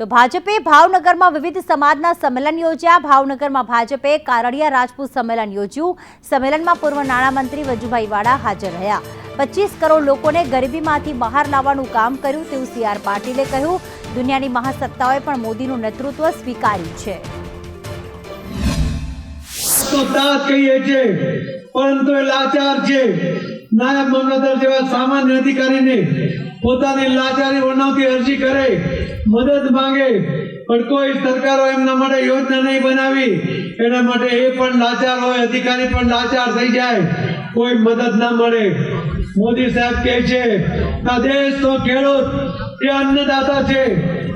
તો ભાજપે ભાવનગરમાં વિવિધ સમાજના સંમેલન યોજ્યા. ભાવનગરમાં ભાજપે કારડિયા રાજપૂત સંમેલન યોજ્યું. સંમેલનમાં પૂર્વ નાણામંત્રી વજુભાઈ વાળા હાજર રહ્યા. પચીસ કરોડ લોકોને ગરીબીમાંથી બહાર લાવવાનું કામ કર્યું તેવું સી આર પાટીલે કહ્યું. દુનિયાની મહાસત્તાઓએ પણ મોદીનું નેતૃત્વ સ્વીકાર્યું છે. કહીએ લાચાર છે. નાયબ મામલતદાર જેવા સામાન્ય અધિકારીને પોતાની લાચારી વર્ણવતી અરજી કરે, મદદ માંગે, પણ કોઈ સરકારો એમના માટે યોજના નહીં બનાવી, એના માટે એ પણ લાચાર હોય, અધિકારી પણ લાચાર થઈ જાય, કોઈ મદદ ના મળે. મોદી સાહેબ કહે છે, આ દેશનો ખેડૂત, એ અન્નદાતા છે,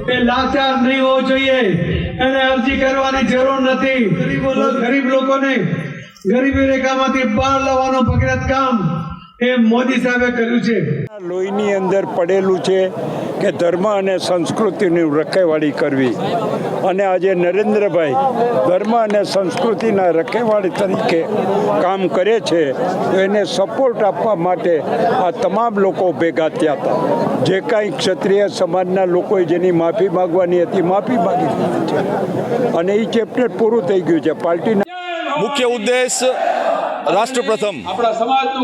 એ લાચાર નહીં હોવો જોઈએ, એને અરજી કરવાની જરૂર નથી. ગરીબ લોકોને, ગરીબી રેખામાંથી બહાર લાવવાનો ભગીરથ કામ એ મોદી સાહેબે કર્યું છે. લોહીની અંદર પડેલું છે કે ધર્મ અને સંસ્કૃતિની રખેવાળી કરવી. અને આજે નરેન્દ્રભાઈ ધર્મ અને સંસ્કૃતિના રખેવાળી તરીકે કામ કરે છે તો એને સપોર્ટ આપવા માટે આ તમામ લોકો ભેગા થયા હતા. જે કાંઈ ક્ષત્રિય સમાજના લોકોએ જેની માફી માગવાની હતી માફી માગી દીધી છે. અને એ ચેપ્ટર પૂરું થઈ ગયું છે. પાર્ટીના મુખ્ય ઉદ્દેશ રાષ્ટ્ર પ્રથમ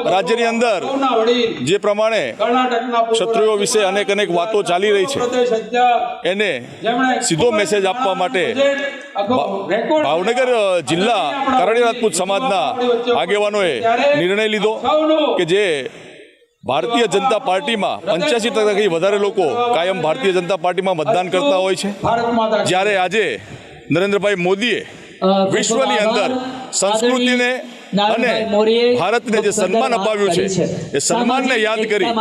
રાજ્યની અંદર જે પ્રમાણે ક્ષત્રિયો વિશે અનેક અનેક વાતો ચાલી રહી છે. એને સીધો મેસેજ આપવા માટે ભાવનગર જિલ્લા કરણી રાજપૂત સમાજના આગેવાનોએ નિર્ણય લીધો કે જે ભારતીય જનતા પાર્ટીમાં પંચ્યાસી ટકાથી વધારે લોકો કાયમ ભારતીય જનતા પાર્ટીમાં મતદાન કરતા હોય છે. જ્યારે આજે નરેન્દ્રભાઈ મોદીએ વિશ્વની અંદર સંસ્કૃતિને અને ભારતને જે સન્માન અપાવ્યું છે એ સન્માનને યાદ કરી.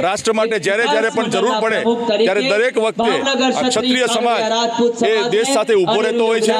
રાષ્ટ્ર માટે જ્યારે જ્યારે પણ જરૂર પડે ત્યારે દરેક વખતે આ ક્ષત્રિય સમાજ એ દેશ સાથે ઊભો રહેતો હોય છે.